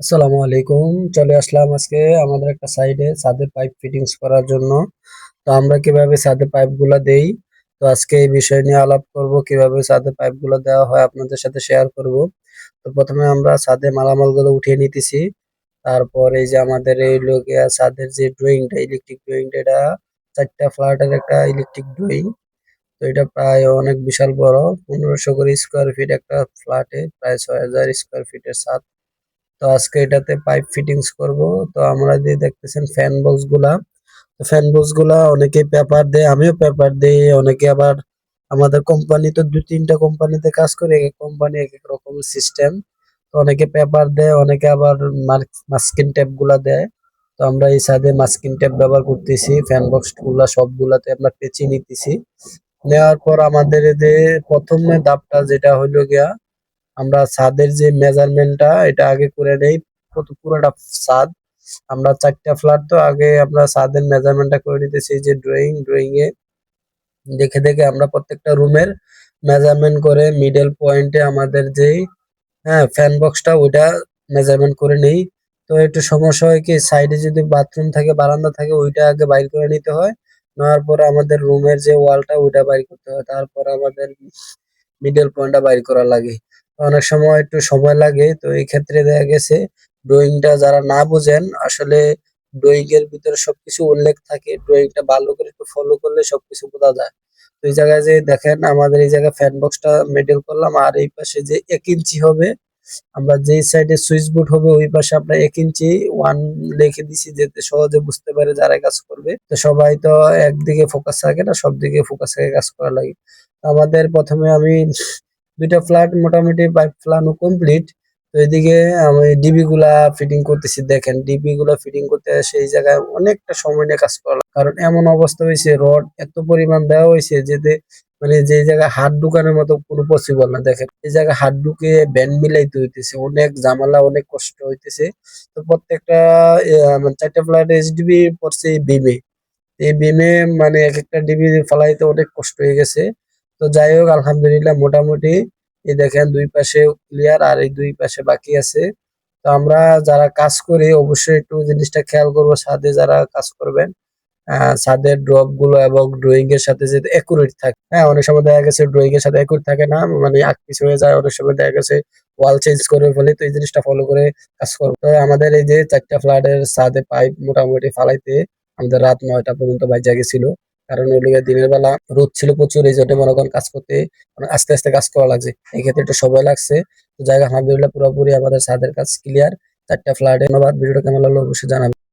আসসালামু আলাইকুম। চলে আসলাম আজকে আমাদের একটা সাইডে ছাদে পাইপ ফিটিংস করার জন্য। তো আমরা কীভাবে ছাদে পাইপগুলা দেই? তো আজকে এই বিষয় নিয়ে আলাপ করব, কীভাবে ছাদে পাইপগুলো দেওয়া হয় আপনাদের সাথে শেয়ার করব। তো প্রথমে আমরা ছাদে মালামালগুলো উঠিয়ে নিতেছি। তারপর এই যে আমাদের এই লোকিয়া ছাদের যে ড্রয়িংটা ইলেকট্রিক ড্রয়িংটা এটা চারটা ফ্ল্যাটের একটা ইলেকট্রিক ড্রয়িং তো এটা প্রায় অনেক বিশাল বড়। পনেরোশো করে স্কোয়ার ফিট একটা ফ্ল্যাটে প্রায় ছয় হাজার স্কোয়ার ফিটের ছাদ। তো আজকে এটাতে পাইপ ফিটিংস করব। তো আমরা যে দেখতেছেন ফ্যান বক্সগুলা ফ্যান বক্সগুলা অনেকে পেপার দেয়, আমিও পেপার দেই। অনেকে আবার আমাদের কোম্পানি তো দু তিনটা কোম্পানিতে কাজ করে, এক এক কোম্পানি এক এক রকম সিস্টেম তো অনেকে পেপার দেয়, অনেকে আবার মাস্কিন টেপগুলা দেয়। তো আমরা এই সাইডে মাস্কিন টেপ ব্যবহার করতেছি ফ্যান বক্সগুলা, সবগুলাতে আমরা পেঁচি নিতেছি। নেওয়ার পর আমাদের যে প্রথমে দাপটা যেটা হইল গিয়া আমরা ছাদের যে মেজারমেন্টটা এটা আগে করে নেই। কত পুরোটা ছাদ। আমরা চারটা ফ্ল্যাট তো আগে আমরা ছাদের মেজারমেন্টটা করে নিতেছি যে ড্রয়িং ড্রয়িং এ। দেখে দেখে আমরা প্রত্যেকটা রুমের মেজারমেন্ট করে মিডল পয়েন্টে আমাদের যেই হ্যাঁ ফ্যান বক্সটা ওইটা মেজারমেন্ট করে নেই। তো একটু সমস্যা হয় কি সাইডে যদি বাথরুম থাকে, বারান্দা থাকে, ওইটা আগে বাইর করে নিতে হয়। নেওয়ার পরে আমাদের রুমের যে ওয়ালটা ওইটা বাইর করতে হয়। তারপর আমাদের মিডল পয়েন্টটা বাইর করা লাগে। অনেক সময় একটু সময় লাগে, তো এই ক্ষেত্রে দেখা গেছে ড্রয়িংটা যারা না বোঝেন, আসলে ড্রয়িং এর ভিতরে সবকিছু উল্লেখ থাকে ড্রয়িংটা ভালো করে একটু ফলো করলে সবকিছু বোঝা যায়। তো এই জায়গায় যে দেখেন, আমাদের এই জায়গায় ফ্যান বক্সটা মেডেল করলাম, আর এই পাশে যে এক ইঞ্চি হবে, আমরা যেই সাইডে সুইচ বোর্ড হবে, ওই পাশে আমরা এক ইঞ্চি ওয়ান লিখে দিছি, যাতে সহজে বুঝতে পারে যারা কাজ করবে। তো সবাই তো একদিকে ফোকাস থাকে না সব দিকে ফোকাস থাকে কাজ করা লাগে। আমাদের প্রথমে আমি দুইটা ফ্ল্যাট মোটামুটি পাইপ ফ্লানো কমপ্লিট তো এদিকে আমি ডিবি গুলা ফিটিং করতেছি, দেখেন ডিবি গুলা ফিটিং করতে সেই জায়গায় অনেকটা সময় নিয়ে কাজ করা কারণ এমন অবস্থা হয়েছে, রড এত পরিমাণ দেওয়া হয়েছে যেতে মানে যে জায়গায় হাত ঢুকানোর মতো কোনো পসিবল না। দেখেন, এই জায়গায় হাত ঢুকে ব্যান্ড মিলাইতে হইতেছে, অনেক জামালা অনেক কষ্ট হইতেছে। তো প্রত্যেকটা মানে চারটা ফ্ল্যাট এইচডিবি পড়ছে এই বিমে এই বিমে মানে এক একটা ডিবি ফালাইতে অনেক কষ্ট হয়ে গেছে। তো যাই হোক, আলহামদুলিল্লাহ মোটামুটি এই দেখেন দুই পাশে ক্লিয়ার আর এই দুই পাশে বাকি আছে। তো আমরা যারা কাজ করি, অবশ্যই একটু জিনিসটা খেয়াল করব, ছাদে যারা কাজ করবেন ছাদের ড্রপগুলো এবং ড্রয়িং এর সাথে যে একুরেট থাকে। হ্যাঁ অনেক সময় দেখা গেছে ড্রয়িং এর সাথে একুরেট থাকে না মানে আকপিস হয়ে যায়, অনেক সময় দেখা গেছে ওয়াল চেঞ্জ করে ফেলে, তো এই জিনিসটা ফলো করে কাজ করব। তো আমাদের এই যে চারটা ফ্ল্যাটের ছাদে পাইপ মোটামুটি ফালাইতে আমাদের রাত নয়টা পর্যন্ত বাইজা গেছিল। কারণ লিগে দিনের বেলা রোদ ছিল প্রচুর, এই জন্য মনে করেন কাজ করতে আস্তে আস্তে কাজ করা লাগছে। এক্ষেত্রে ক্ষেত্রে একটু সময় লাগছে। তো জায়গা আলহামদুলিল্লাহ পুরোপুরি আমাদের ছাদের কাজ ক্লিয়ার চারটা ফ্ল্যাটে ধন্যবাদ। ভিডিওটা কেমন লাগল অবশ্যই জানাবেন।